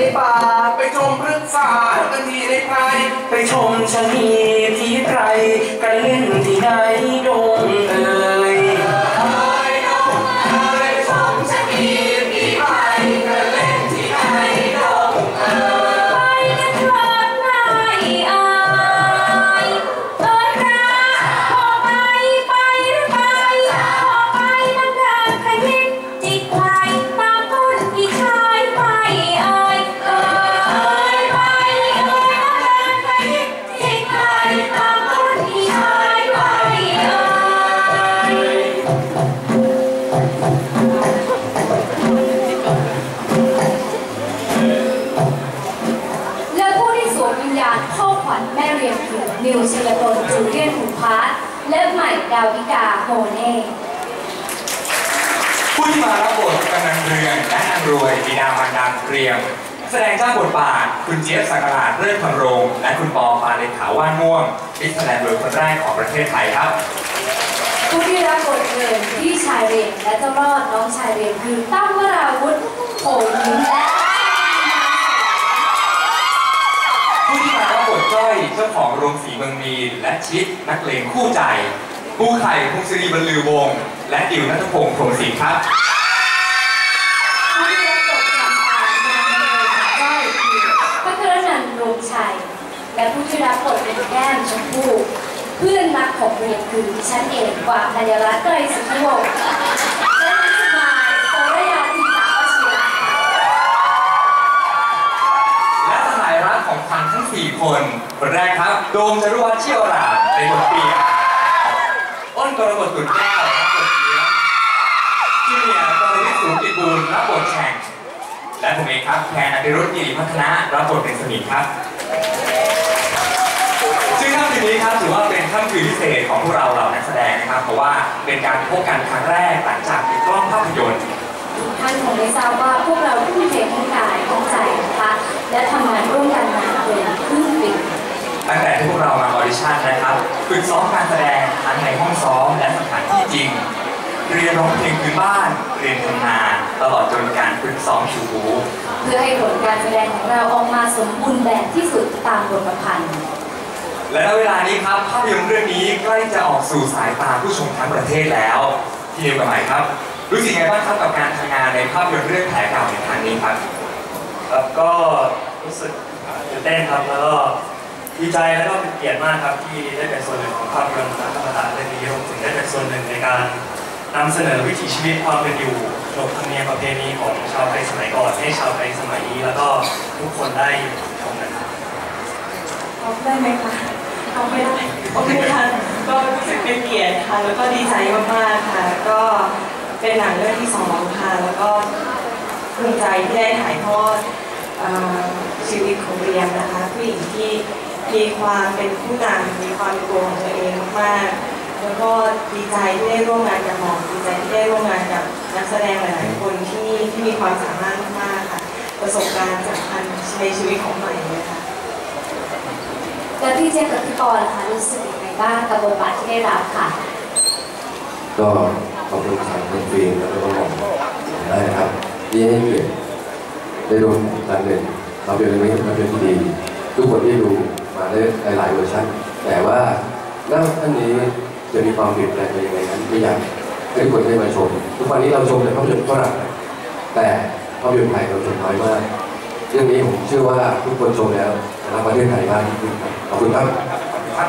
ในป่าไปชมพฤกษากันทีในไพรไปชมชะนีที่ไพรกันเล่นที งคือนิวชยตนจูเลียนหุพาร์ทและใหม่ดาวิกาโฮเน่ผู้ที่มารับบทกำนันเรือนและนางรวยบิดามารดาเรียม แสดงเจ้าบทบาท คุณเจี๊ยบสักราชเลิศพำรงค์และคุณปอปาเลขาว่านม่วงอิสแลนด์โดยคนแรกของประเทศไทยครับผู้ที่รับบทเรียนพี่ชายเรียนและเจ้ารอดน้องชายเรียนคือตั้มวราวุธโผยิ้มและ ผู้ที่มารับบทจ้อย เจ้าของโรงสีเมืองมีนและชิดนักเลงคู่ใจปูไข่พงศรีบรรลือวงศ์และดิวนัทพงศ์พรหมศรีครับ ผู้ที่รับบทจำปาเมืองเลยจ้คือพัทรนันท์โรงชัย และผู้ที่รับบทเป็นแก้มชมพู่เพื่อนรักของเรียนคือดิฉันเองกว่าธัญรัตน์ไตรสุทธิวงศ์และนิสมายโตระยาธีตาวชิระค่ะ และสหายรักของพันทั้ง 4 คนคนแรกครับโดมจรุวัฒน์เชี่ยวรามในบทเปียอ้นกรกฎตุนแก้วรับบทเลี้ยงจูเนียร์กรวิทย์สูงกิบูรณ์รับบทแข่ง และผมเองครับแทนอภิรุตกิริพัฒนะรับบทเป็นสมิทครับซึ่งค่ำคืนนี้ครับถือว่าเป็นค่ำคืนพิเศษของพวกเราเหล่านักแสดงนะครับ เพราะว่าเป็นการพบกันครั้งแรกหลังจากปิดกล้องภาพยนตร์ท่านคงได้ทราบว่าพวกเราทุ่มเททั้งกายทั้งใจนะคะและทำ ดิชั่นนะครับฝึกซ้อมการแสดงทั้งในห้องซ้อมและสถานที่จริง เรียนร้องเพลงพื้นบ้าน เรียนทำงานตลอดจนการฝึกซ้อมชูบูเพื่อให้ผลการแสดงของเราออกมาสมบูรณ์แบบที่สุดตามบทประพันธ์และณเวลานี้ครับภาพยนตร์เรื่องนี้ใกล้จะออกสู่สายตาผู้ชมทั้งประเทศแล้วที่เดียวกับใหม่ครับ รู้สึกไงบ้างครับกับการทำงานในภาพยนตร์เรื่องแผลเก่าในครั้งนี้ครับ ครับก็รู้สึกตื่นเต้นครับแล้วก็ ดีใจแล้วก็เป็นเกียรติมากครับที่ได้เป็นส่วนหนึ่งของภาพยนตร์สารคดีเรื่องนี้รวมถึงได้เป็นส่วนหนึ่งในการนำเสนอวิถีชีวิตความเป็นอยู่ขนบธรรมเนียมประเพณีของชาวไทยสมัยก่อนให้ชาวไทยสมัยนี้ แล้วก็ทุกคนได้ชมกันครับเอาได้ไหมคะเอาไม่ได้โอเคค่ะก็รู้สึกเป็นเกียรติค่ะ แล้วก็ดีใจมากๆค่ะ ก็เป็นหนังเรื่องที่สองค่ะ แล้วก็ภูมิใจที่ได้ถ่ายทอดชีวิตของเรียมนะคะผู้หญิงที่ มีความเป็นผู้นำมีความเป็นตัวของตัวเองมากๆแล้วก็ดีใจที่ได้ร่วมงานกับหมอมดีใจที่ได้ร่วมงานกับนักแสดงหลายๆคนที่ที่มีความสามารถมากๆค่ะ ประสบการณ์สำคัญในชีวิตของใหม่เลยค่ะและพี่เจมส์กับพี่ปอล่ะคะรู้สึกยังไงบ้างกับบทบาทที่ได้รับค่ะ ก็ขอบคุณทางคุณฟิล์มแล้วก็น้องได้นะครับที่ให้เกียรติได้ร่วมกันเป็นเราเป็นเรื่องนี้เราเป็นที่ดี ทุกคนที่ดู มาได้หลายๆเวอร์ชันแต่ว่าแล้วท่านนี้จะมีความเปลี่ยนแปลงไปยังไงนั้นไม่ยากให้ทุกคนได้มาชม ทุกวันนี้เราชมแต่ภาพยนตร์ฝรั่งแต่ภาพยนตร์ไทยเราชมน้อยมาก เรื่องนี้ผมเชื่อว่าทุกคนชมแล้วนะครับประเทศไทยบ้างขอบคุณครับครับ